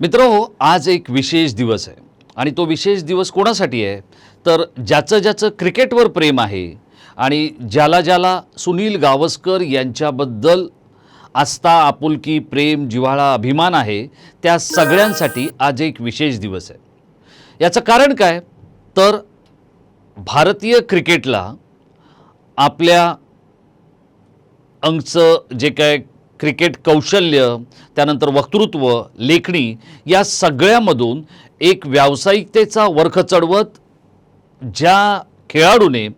मित्र हो आज एक विशेष दिवस आहे. आणि तो विशेष दिवस कोणासाठी आहे? तर ज्याचं ज्याचं क्रिकेटवर प्रेम आहे आणि ज्याला ज्याला सुनील गावस्कर यांच्याबद्दल आस्था आपुलकी प्रेम जिव्हाळा अभिमान आहे त्या सगळ्यांसाठी आज एक विशेष दिवस आहे. याचं कारण काय? तर भारतीय क्रिकेटला आपल्या अंगचं जे काय क्रिकेट कौशल्य त्यानंतर वक्तृत्व लेखणी या सगळ्यामधून एक व्यावसायिकतेचा वर्ख चढवत ज्या खेळाडूने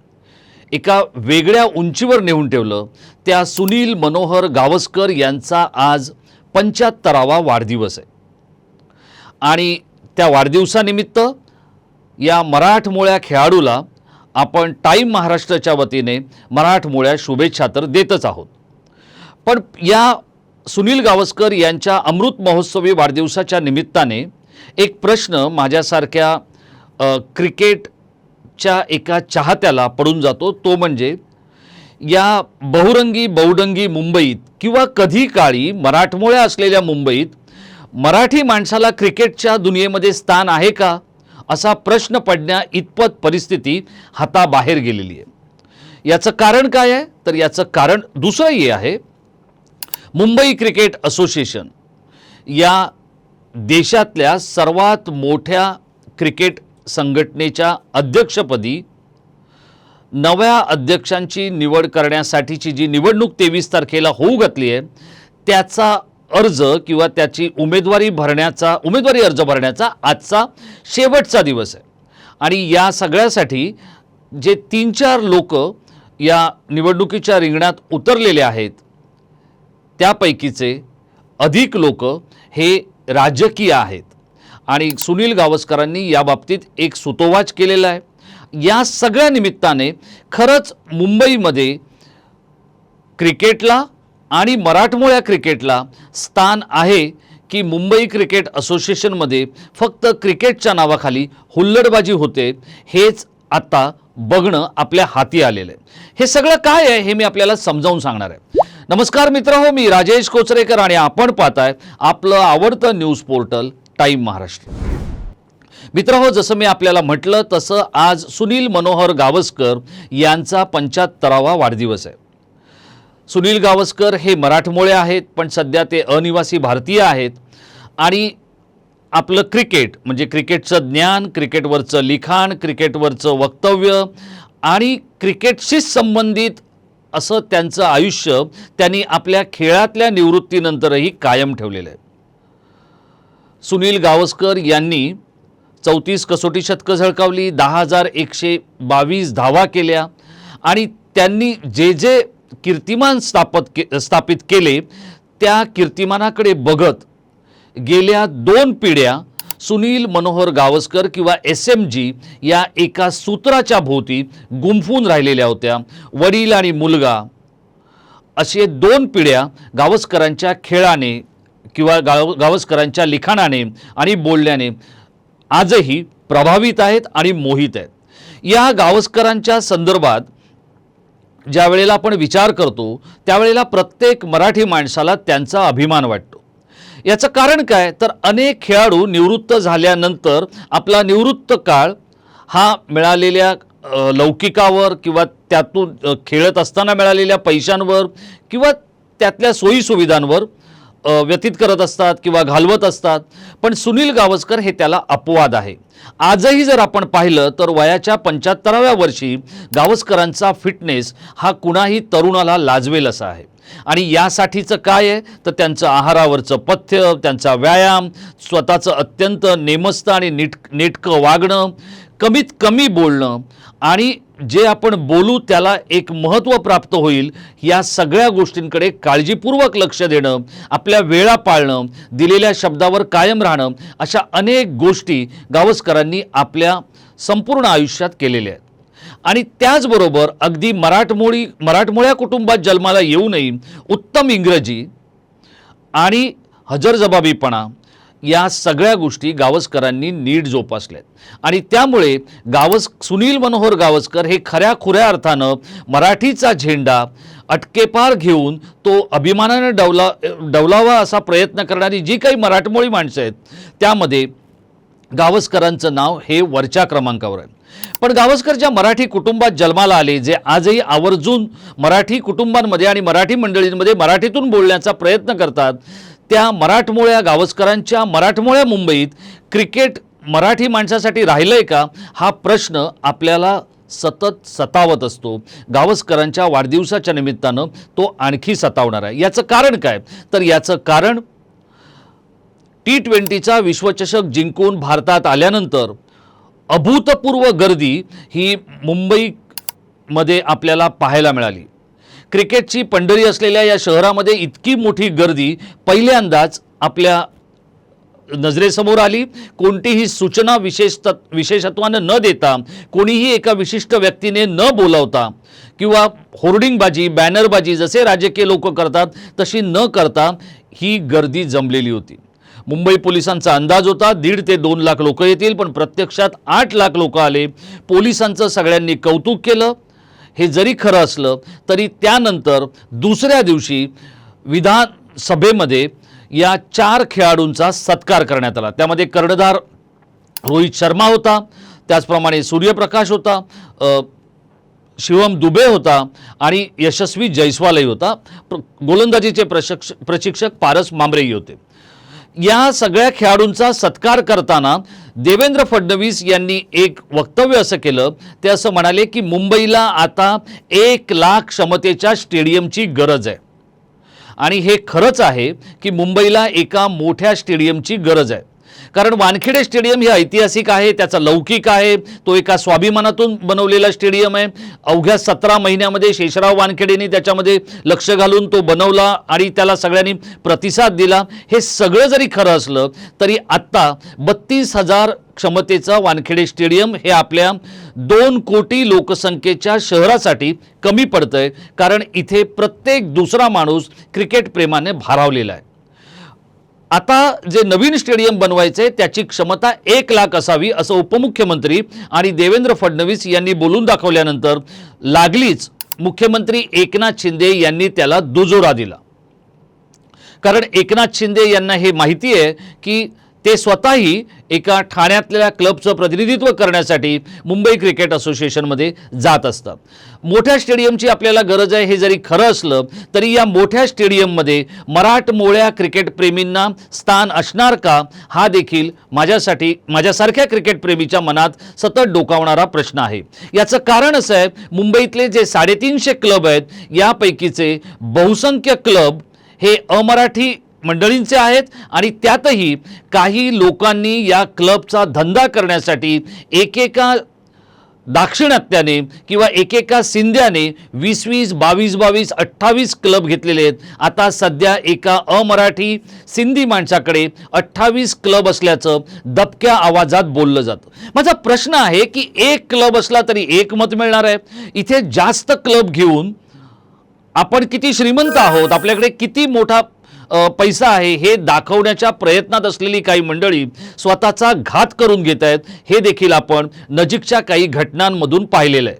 एका वेगळ्या उंचीवर नेऊन ठेवलं त्या सुनील मनोहर गावस्कर यांचा आज पंच्याहत्तरावा वाढदिवस आहे. आणि त्या वाढदिवसानिमित्त या मराठमोळ्या खेळाडूला आपण टाईम महाराष्ट्राच्या वतीने मराठमोळ्या शुभेच्छा तर देतच आहोत. पण या सुनील गावस्कर यांच्या अमृत महोत्सवी वाढदिवसाच्या निमित्ताने एक प्रश्न माझ्यासारख्या क्रिकेटच्या एका चाहत्याला पडून जातो. तो म्हणजे या बहुरंगी बहुडंगी मुंबईत किंवा कधी काळी मराठमोळ्या असलेल्या मुंबईत मराठी माणसाला क्रिकेटच्या दुनियेमध्ये स्थान आहे का? असा प्रश्न पडण्या इतपत परिस्थिती हाताबाहेर गेलेली आहे. याचं कारण काय आहे? तर याचं कारण दुसरंही आहे. मुंबई क्रिकेट असोसिएशन या देशातल्या सर्वात मोठ्या क्रिकेट संघटनेच्या अध्यक्षपदी नव्या अध्यक्षांची निवड करण्यासाठीची जी निवडणूक तेवीस तारखेला होऊ घातली आहे त्याचा अर्ज किंवा त्याची उमेदवारी भरण्याचा उमेदवारी अर्ज भरण्याचा आजचा शेवटचा दिवस आहे. आणि या सगळ्यासाठी जे तीन चार लोक या निवडणुकीच्या रिंगणात उतरलेले आहेत त्यापैकीचे अधिक लोक हे राजकीय आहेत. आणि सुनील गावस्करांनी या बाबतीत एक सुतोवाच केलेला आहे. या सगळ्या निमित्ताने खरंच मुंबईमध्ये क्रिकेटला आणि मराठमोळ्या क्रिकेटला स्थान आहे की मुंबई क्रिकेट असोसिएशनमध्ये फक्त क्रिकेटच्या नावाखाली हुल्लडबाजी होते हेच आता बघणं आपल्या हाती आलेलं आहे. हे सगळं काय आहे हे मी आपल्याला समजावून सांगणार आहे. नमस्कार मित्र हो मी राजेश कोचरेकर आणि आपण पाहताय आपलं आवडतं न्यूज पोर्टल टाईम महाराष्ट्र. मित्र हो जसं मी आपल्याला म्हटलं तसं आज सुनील मनोहर गावस्कर यांचा पंच्याहत्तरावा वाढदिवस आहे. सुनील गावस्कर हे मराठमोळे आहेत पण सध्या ते अनिवासी भारतीय आहेत आणि आपलं क्रिकेट म्हणजे क्रिकेटचं ज्ञान क्रिकेटवरचं लिखाण क्रिकेटवरचं वक्तव्य आणि क्रिकेटशी संबंधित असं त्यांचं आयुष्य त्यांनी आपल्या खेळातल्या निवृत्तीनंतरही कायम ठेवलेलं आहे. सुनील गावस्कर यांनी चौतीस कसोटी शतकं झळकावली दहा हजार एकशे बावीस धावा केल्या आणि त्यांनी जे जे कीर्तिमान स्थापत के स्थापित केले त्या कीर्तिमानाकडे बघत गेल्या दोन पिढ्या सुनील मनोहर गावस्कर किंवा एस एम जी या एका सूत्राच्या भोवती गुंफून राहिलेल्या होत्या. वडील आणि मुलगा. असे दोन पिढ्या गावस्करांच्या खेळाने किंवा गाव गावस्करांच्या लिखाणाने आणि बोलण्याने आजही प्रभावित आहेत आणि मोहित आहेत. या गावस्करांच्या संदर्भात ज्या वेळेला आपण विचार करतो त्यावेळेला प्रत्येक मराठी माणसाला त्यांचा अभिमान वाटतो. याचं कारण काय? तर अनेक खेळाडू निवृत्त झाल्यानंतर आपला निवृत्त काळ हा मिळालेल्या लौकिकावर किंवा त्यातून खेळत असताना मिळालेल्या पैशांवर किंवा त्यातल्या सोयीसुविधांवर व्यतीत करत असतात किंवा घालवत असतात. पण सुनील गावस्कर हे त्याला अपवाद आहे. आजही जर आपण पाहिलं तर वयाच्या पंच्याहत्तराव्या वर्षी गावस्करांचा फिटनेस हा कुणाही तरुणाला लाजवेल असा आहे. आणि यासाठीचं काय आहे? तर त्यांचं आहारावरचं पथ्य त्यांचा व्यायाम स्वतःचं अत्यंत नेमस्त आणि नीट नेटकं वागणं कमीत कमी बोलणं आणि जे आपण बोलू त्याला एक महत्त्व प्राप्त होईल या सगळ्या गोष्टींकडे काळजीपूर्वक लक्ष देणं आपल्या वेळा पाळणं दिलेल्या शब्दावर कायम राहणं अशा अनेक गोष्टी गावस्करांनी आपल्या संपूर्ण आयुष्यात केलेल्या आहेत. आणि त्याचबरोबर अगदी मराठमोळी मराठमोळ्या कुटुंबात जन्माला येऊनही उत्तम इंग्रजी आणि हजरजबाबीपणा या सगळ्या गोष्टी गावस्करांनी नीट जोपासल्यात. आणि त्यामुळे गावस सुनील मनोहर गावस्कर हे खऱ्या खुऱ्या अर्थानं मराठीचा झेंडा अटकेपार घेऊन तो अभिमानाने डवला डवलावा असा प्रयत्न करणारी जी काही मराठमोळी माणसं आहेत त्यामध्ये गावस्करांचं नाव हे वरच्या क्रमांकावर आहे. पण गावस्कर ज्या मराठी कुटुंबात जन्माला आले जे आजही आवर्जून मराठी कुटुंबांमध्ये आणि मराठी मंडळींमध्ये मराठीतून बोलण्याचा प्रयत्न करतात त्या मराठमोळ्या गावस्करांच्या मराठमोळ्या मुंबईत क्रिकेट मराठी माणसासाठी राहिलं आहे का? हा प्रश्न आपल्याला सतत सतावत असतो. गावस्करांच्या वाढदिवसाच्या निमित्तानं तो आणखी सतावणार आहे. याचं कारण काय? तर याचं कारण टी ट्वेंटीचा विश्वचषक जिंकून भारतात आल्यानंतर अभूतपूर्व गर्दी ही मुंबईमध्ये आपल्याला पाहायला मिळाली. क्रिकेटची पंढरी असलेल्या या शहरामध्ये इतकी मोठी गर्दी पहिल्यांदाच आपल्या नजरेसमोर आली. कोणतीही सूचना विशेष विशेषत्वानं न देता कोणीही एका विशिष्ट व्यक्तीने न बोलावता किंवा होर्डिंगबाजी बॅनरबाजी जसे राजकीय लोक करतात तशी न करता ही गर्दी जमलेली होती. मुंबई पोलिसांचा अंदाज होता दीड ते दोन लाख लोक येतील पण प्रत्यक्षात आठ लाख लोक आले. पोलिसांचं सगळ्यांनी कौतुक केलं. हे जरी खरं असलं तरी त्यानंतर दुसऱ्या दिवशी विधानसभेमध्ये या चार खेळाडूंचा सत्कार करण्यात आला. त्यामध्ये कर्णधार रोहित शर्मा होता त्याचप्रमाणे सूर्यप्रकाश होता शिवम दुबे होता आणि यशस्वी जयस्वालही होता. प्र- गोलंदाजीचे प्रशिक्ष प्रशिक्षक पारस मांबरेही होते. या सगळ्या खेळाडूंचा सत्कार करताना देवेंद्र फडणवीस यांनी एक वक्तव्य असं केलं. ते असं म्हणाले की मुंबईला आता एक लाख क्षमतेच्या स्टेडियमची गरज आहे. आणि हे खरंच आहे की मुंबईला एका मोठ्या स्टेडियमची गरज आहे. कारण वानखेडे स्टेडियम हे ऐतिहासिक आहे त्याचा लौकिक आहे. तो एका स्वाभिमानातून बनवलेला स्टेडियम आहे. अवघ्या सतरा महिन्यामध्ये शेषराव वानखेडेंनी त्याच्यामध्ये लक्ष घालून तो बनवला आणि त्याला सगळ्यांनी प्रतिसाद दिला. हे सगळं जरी खरं असलं तरी आत्ता बत्तीस हजार क्षमतेचं वानखेडे स्टेडियम हे आपल्या दोन कोटी लोकसंख्येच्या शहरासाठी कमी पडतंय. कारण इथे प्रत्येक दुसरा माणूस क्रिकेट प्रेमाने भारावलेला आहे. आता जे नवीन स्टेडियम बनवायचे त्याची क्षमता एक लाख असावी असं उपमुख्यमंत्री आणि देवेंद्र फडणवीस यांनी बोलून दाखवल्यानंतर लागलीच मुख्यमंत्री एकनाथ शिंदे यांनी त्याला दुजोरा दिला. कारण एकनाथ शिंदे यांना हे माहिती आहे की ते स्वतःही एका ठाण्यातल्या क्लबचं प्रतिनिधित्व करण्यासाठी मुंबई क्रिकेट असोसिएशनमध्ये जात असतात. मोठ्या स्टेडियमची आपल्याला गरज आहे हे जरी खरं असलं तरी या मोठ्या स्टेडियममध्ये मराठमोळ्या क्रिकेटप्रेमींना स्थान असणार का हा देखील माझ्यासाठी माझ्यासारख्या क्रिकेटप्रेमीच्या मनात सतत डोकावणारा प्रश्न आहे. याचं कारण असं आहे मुंबईतले जे साडेतीनशे क्लब आहेत यापैकीचे बहुसंख्य क्लब हे अमराठी मंडळींचे आहेत आणि त्यातही काही लोकांनी या क्लबचा धंदा करण्यासाठी एकेका दाक्षिणात्याने किंवा एकेका सिंध्याने वीस वीस बावीस बावीस अठ्ठावीस क्लब घेतलेले आहेत. आता सध्या एका अमराठी सिंधी माणसाकडे अठ्ठावीस क्लब असल्याचं दबक्या आवाजात बोललं जातं. माझा प्रश्न आहे की एक क्लब असला तरी एक मत मिळणार आहे? इथे जास्त क्लब घेऊन आपण किती श्रीमंत आहोत? आपल्याकडे किती मोठा पैसा आहे हे दाखवण्याच्या प्रयत्नात असलेली काही मंडळी स्वतःचा घात करून घेत आहेत. हे देखील आपण नजीकच्या काही घटनांमधून पाहिलेलं आहे.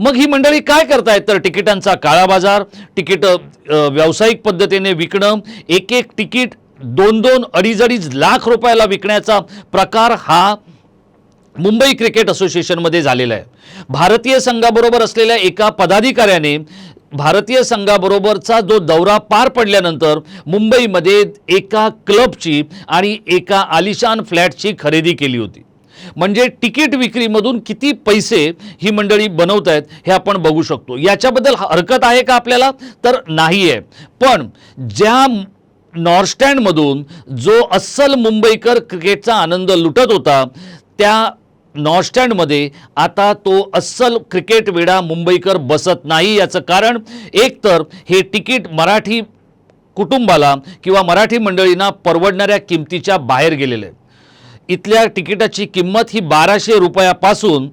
मग ही मंडळी काय करतायत? तर तिकिटांचा काळा बाजार तिकीट व्यावसायिक पद्धतीने विकणं एक एक तिकीट दोन दोन अडीच अडीच लाख रुपयाला विकण्याचा प्रकार हा मुंबई क्रिकेट असोसिएशनमध्ये झालेला आहे. भारतीय संघाबरोबर असलेल्या एका पदाधिकाऱ्याने भारतीय संघाबरोबरचा जो दौरा पार पडल्यानंतर मुंबईमध्ये एका क्लबची आणि एका आलिशान फ्लॅटची खरेदी केली होती. म्हणजे तिकीट विक्रीमधून किती पैसे ही मंडळी बनवत आहेत हे आपण बघू शकतो. याच्याबद्दल हरकत आहे का आपल्याला? तर नाही आहे पण ज्या नॉर्थस्टँडमधून जो अस्सल मुंबईकर क्रिकेटचा आनंद लुटत होता त्या नॉर्स्टँडमध्ये आता तो अस्सल क्रिकेट वेडा मुंबईकर बसत नाही. याचं कारण एकतर हे तिकीट मराठी कुटुंबाला किंवा मराठी मंडळींना परवडणाऱ्या किमतीच्या बाहेर गेलेलं आहे. इथल्या तिकिटाची किंमत ही बाराशे रुपयापासून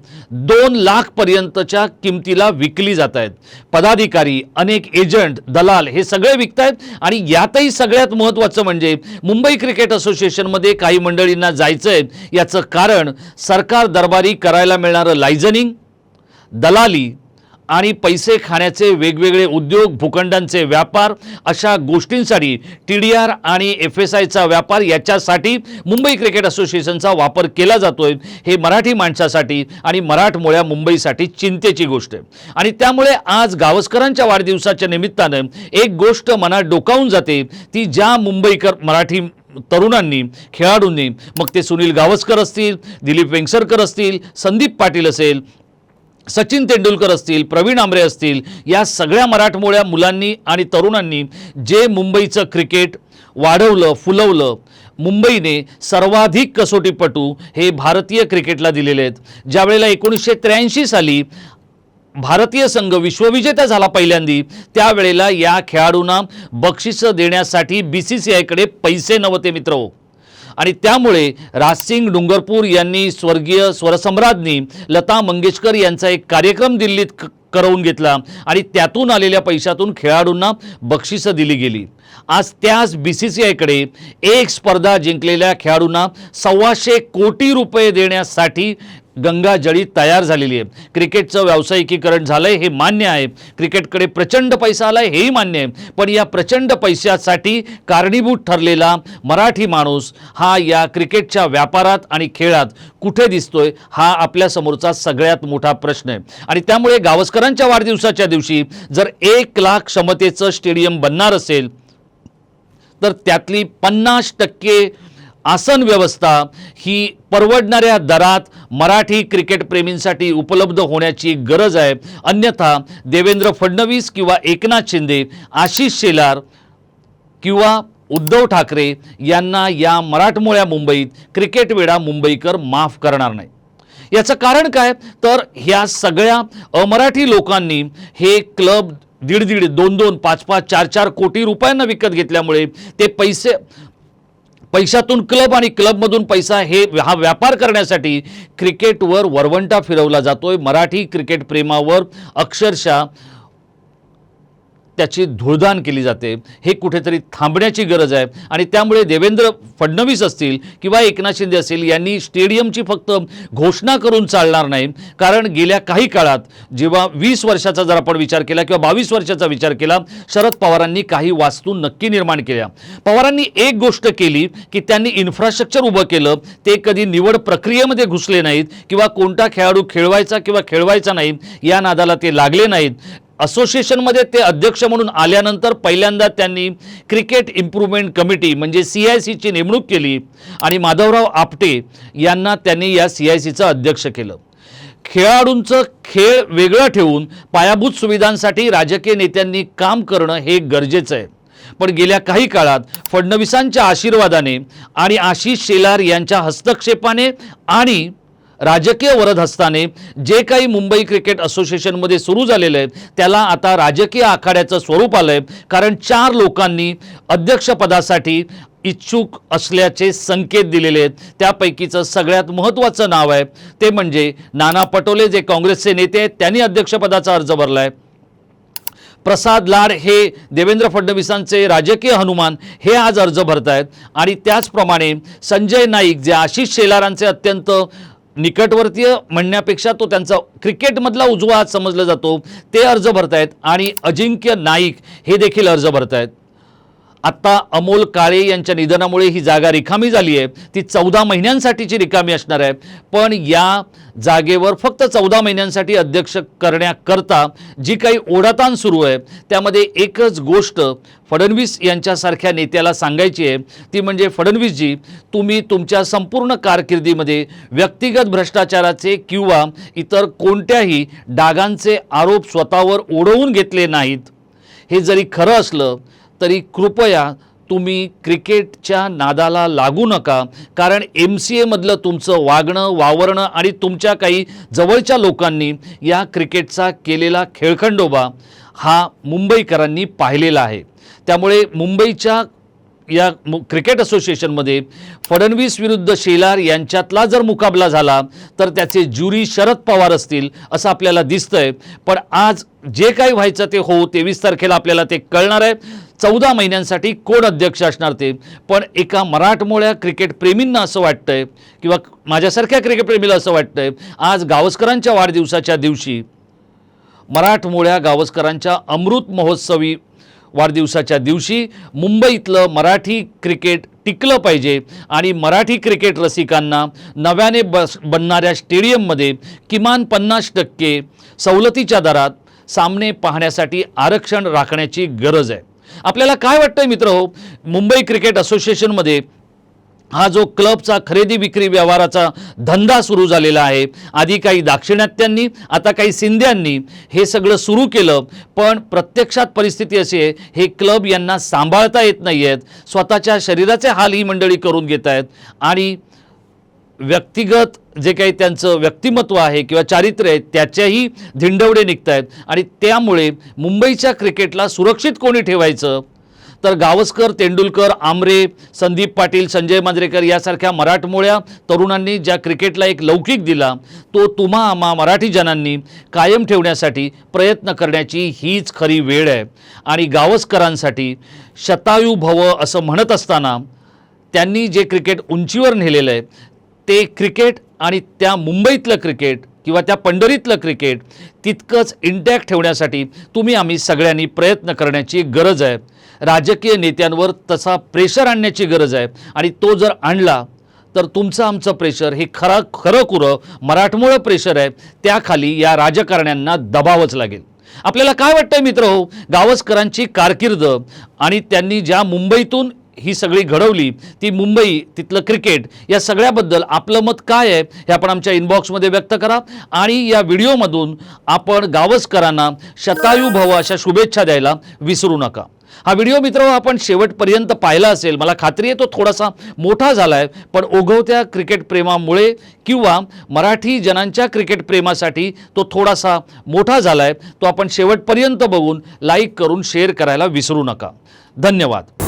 दोन लाखपर्यंतच्या किमतीला विकली जात आहेत. पदाधिकारी अनेक एजंट दलाल हे सगळे विकत आहेत आणि यातही सगळ्यात महत्त्वाचं म्हणजे मुंबई क्रिकेट असोसिएशनमध्ये काही मंडळींना जायचं आहे याचं कारण सरकार दरबारी करायला मिळणारं लायझनिंग दलाली आणि पैसे खाण्याचे वेगवेगळे उद्योग भूखंडांचे व्यापार अशा गोष्टींसाठी टी डी आर आणि एफ एस आयचा व्यापार याच्यासाठी मुंबई क्रिकेट असोसिएशनचा वापर केला जातोय हे मराठी माणसासाठी आणि मराठमोळ्या मुंबईसाठी चिंतेची गोष्ट आहे. आणि त्यामुळे आज गावस्करांच्या वाढदिवसाच्या निमित्तानं एक गोष्ट मनात डोकावून जाते ती ज्या मुंबईकर मराठी तरुणांनी खेळाडूंनी मग ते सुनील गावस्कर असतील दिलीप वेंगसरकर असतील संदीप पाटील असेल सचिन तेंडुलकर असतील प्रवीण आमरे असतील या सगळ्या मराठमोळ्या मुलांनी आणि तरुणांनी जे मुंबईचं क्रिकेट वाढवलं फुलवलं मुंबईने सर्वाधिक कसोटीपटू हे भारतीय क्रिकेटला दिलेले आहेत. ज्यावेळेला एकोणीसशे त्र्याऐंशी साली भारतीय संघ विश्वविजेता झाला पहिल्यांदी त्यावेळेला या खेळाडूंना बक्षिसं देण्यासाठी बी सी सी आयकडे पैसे नव्हते मित्र हो. आणि त्यामुळे राजसिंग डुंगरपूर यांनी स्वर्गीय स्वरसम्राज्ञी लता मंगेशकर यांचा एक कार्यक्रम दिल्लीत करवून घेतला आणि त्यातून आलेल्या पैशातून खेळाडूंना बक्षिसं दिली गेली. आज त्याच बी सी सी आयकडे एक स्पर्धा जिंकलेल्या खेळाडूंना सव्वाशे कोटी रुपये देण्यासाठी गंगाजळी तयार झालेली आहे. क्रिकेटचं व्यावसायिकीकरण झालं आहे हे मान्य आहे. क्रिकेटकडे प्रचंड पैसा आला आहे हेही मान्य आहे. पण या प्रचंड पैशासाठी कारणीभूत ठरलेला मराठी माणूस हा या क्रिकेटच्या व्यापारात आणि खेळात कुठे दिसतोय हा आपल्यासमोरचा सगळ्यात मोठा प्रश्न आहे. आणि त्यामुळे गावस्करांच्या वाढदिवसाच्या दिवशी जर एक लाख क्षमतेचं स्टेडियम बनणार असेल तर त्यातली पन्नास टक्के आसन व्यवस्था ही परवडणाऱ्या दरात मराठी क्रिकेटप्रेमींसाठी उपलब्ध होण्याची गरज आहे. अन्यथा देवेंद्र फडणवीस किंवा एकनाथ शिंदे आशिष शेलार किंवा उद्धव ठाकरे यांना या मराठमोळ्या मुंबईत क्रिकेट वेडा मुंबईकर माफ करणार नाही. याचं कारण काय? तर ह्या सगळ्या अमराठी लोकांनी हे क्लब दीड दीड दोन दोन पाच पाच चार चार कोटी रुपयांना विकत घेतल्यामुळे ते पैसे पैशातून क्लब आणि क्लबमधून पैसा हे हा व्यापार करण्यासाठी क्रिकेटवर वरवंटा फिरवला जातोय. मराठी क्रिकेट प्रेमावर अक्षरशः त्याची धुळधाण केली जाते. हे कुठेतरी थांबण्याची गरज आहे. आणि त्यामुळे देवेंद्र फडणवीस असतील किंवा एकनाथ शिंदे असतील यांनी स्टेडियमची फक्त घोषणा करून चालणार नाही. कारण गेल्या काही काळात जेव्हा वीस वर्षाचा जर आपण विचार केला किंवा बावीस वर्षाचा विचार केला शरद पवारांनी काही वास्तू नक्की निर्माण केल्या. पवारांनी एक गोष्ट केली की त्यांनी इन्फ्रास्ट्रक्चर उभं केलं. ते कधी निवड प्रक्रियेमध्ये घुसले नाहीत किंवा कोणता खेळाडू खेळवायचा किंवा खेळवायचा नाही या नादाला ते लागले नाहीत. असोसिएशनमध्ये ते अध्यक्ष म्हणून आल्यानंतर पहिल्यांदा त्यांनी क्रिकेट इम्प्रूव्हमेंट कमिटी म्हणजे सी आय सीची नेमणूक केली आणि माधवराव आपटे यांना त्यांनी या सी आय सीचं अध्यक्ष केलं. खेळाडूंचं खेळ वेगळं ठेवून पायाभूत सुविधांसाठी राजकीय नेत्यांनी काम करणं हे गरजेचं आहे. पण गेल्या काही काळात फडणवीसांच्या आशीर्वादाने आणि आशिष शेलार यांच्या हस्तक्षेपाने आणि राजकीय वरदहस्ताने जे काही मुंबई क्रिकेट असोसिएशनमध्ये सुरू झालेलं आहे त्याला आता राजकीय आखाड्याचं स्वरूप आलं आहे कारण चार लोकांनी अध्यक्षपदासाठी इच्छुक असल्याचे संकेत दिलेले आहेत. त्यापैकीचं सगळ्यात महत्त्वाचं नाव आहे ते म्हणजे नाना पटोले जे काँग्रेसचे नेते आहेत त्यांनी अध्यक्षपदाचा अर्ज भरला आहे प्रसाद लाड हे देवेंद्र फडणवीसांचे राजकीय हनुमान हे आज अर्ज भरत आहेत आणि त्याचप्रमाणे संजय नाईक जे आशिष शेलारांचे अत्यंत निकटवर्तीय म्हणण्यापेक्षा तो त्यांचा क्रिकेटमधला उजवा हात समजला जातो. ते अर्ज भरतायत आणि अजिंक्य नाईक हे देखील अर्ज भरतायत. आत्ता अमोल काळे यांच्या निधनामुळे ही जागा रिकामी झाली आहे. ती चौदा महिन्यांसाठीची रिकामी असणार आहे. पण या जागेवर फक्त चौदा महिन्यांसाठी अध्यक्ष करण्याकरता जी काही ओढाताण सुरू आहे त्यामध्ये एकच गोष्ट फडणवीस यांच्यासारख्या नेत्याला सांगायची आहे. ती म्हणजे फडणवीसजी तुम्ही तुमच्या संपूर्ण कारकिर्दीमध्ये व्यक्तिगत भ्रष्टाचाराचे किंवा इतर कोणत्याही डागांचे आरोप स्वतःवर ओढवून घेतले नाहीत. हे जरी खरं असलं तरी कृपया तुम्ही क्रिकेटच्या नादाला लागू नका कारण एम सी एमधलं तुमचं वागणं वावरणं आणि तुमच्या काही जवळच्या लोकांनी या क्रिकेटचा केलेला खेळखंडोबा हा मुंबईकरांनी पाहिलेला आहे. त्यामुळे मुंबईच्या या मु- क्रिकेट असोसिएशनमध्ये फडणवीस विरुद्ध शेलार यांच्यातला जर मुकाबला झाला तर त्याचे ज्युरी शरद पवार असतील असं आपल्याला दिसतंय. पण आज जे काही व्हायचं ते हो तेवीस तारखेला आपल्याला ते कळणार आहे. चौदा महिन्यांसाठी कोण अध्यक्ष असणार ते? पण एका मराठमोळ्या क्रिकेटप्रेमींना असं असं वाटतंय किंवा माझ्यासारख्या क्रिकेटप्रेमीला असं असं वाटतंय आज गावस्करांच्या वाढदिवसाच्या दिवशी मराठमोळ्या गावस्करांच्या अमृत महोत्सवी वाढदिवसाच्या दिवशी मुंबईतलं मराठी क्रिकेट टिकलं पाहिजे. आणि मराठी क्रिकेट रसिकांना नव्याने बस बनणाऱ्या स्टेडियममध्ये किमान पन्नास टक्के सवलतीच्या दरात सामने पाहण्यासाठी आरक्षण राखण्याची गरज आहे. आपल्याला काय वाटतं मित्र हो? मुंबई क्रिकेट असोसिएशनमध्ये हा जो क्लबचा खरेदी विक्री व्यवहाराचा धंदा सुरू झालेला आहे. आधी काही दाक्षिणात्यांनी आता काही सिंध्यांनी हे सगळं सुरू केलं. पण प्रत्यक्षात परिस्थिती अशी आहे हे क्लब यांना सांभाळता येत नाही आहेत स्वतःच्या शरीराचे हाल ही मंडळी करून घेत आहेत. आणि व्यक्तिगत जे काही त्यांचं व्यक्तिमत्व आहे किंवा चारित्र्य आहे त्याच्याही धिंडवडे निघत आहेत आणि त्यामुळे मुंबईच्या क्रिकेटला सुरक्षित कोणी ठेवायचं? तर गावस्कर तेंडुलकर आमरे संदीप पाटील संजय मांजरेकर यासारख्या मराठमोळ्या तरुणांनी ज्या क्रिकेटला एक लौकिक दिला तो तुम्हा आम्हा मराठी जनांनी कायम ठेवण्यासाठी प्रयत्न करण्याची हीच खरी वेळ आहे. आणि गावस्करांसाठी शतायू भव असं म्हणत असताना त्यांनी जे क्रिकेट उंचीवर नेलेलं आहे ते क्रिकेट आणि त्या मुंबईतलं क्रिकेट किंवा त्या पंढरीतलं क्रिकेट तितकंच इंटॅक्ट ठेवण्यासाठी तुम्ही आम्ही सगळ्यांनी प्रयत्न करण्याची गरज आहे. राजकीय नेत्यांवर तसा प्रेशर आणण्याची गरज आहे. आणि तो जर आणला तर तुमचं आमचं प्रेशर हे खरा खरं कुरं मराठमोळं प्रेशर आहे. त्याखाली या राजकारण्यांना दबावच लागेल. आपल्याला काय वाटतंय मित्र हो? गावस्करांची कारकीर्द आणि त्यांनी ज्या मुंबईतून ही सगळी घडवली ती मुंबई तिथलं क्रिकेट या सगळ्याबद्दल आपलं मत काय आहे हे आपण आमच्या इनबॉक्समध्ये व्यक्त करा. आणि या व्हिडिओमधून आपण गावस्करांना शतायू भव अशा शुभेच्छा द्यायला विसरू नका. हा व्हिडिओ मित्र आपण शेवटपर्यंत पाहिला असेल. मला खात्री आहे तो थोडासा मोठा झाला आहे पण ओघवत्या क्रिकेट प्रेमामुळे किंवा मराठी जनांच्या क्रिकेट प्रेमासाठी तो थोडासा मोठा झाला आहे तो आपण शेवटपर्यंत बघून लाईक करून शेअर करायला विसरू नका. धन्यवाद.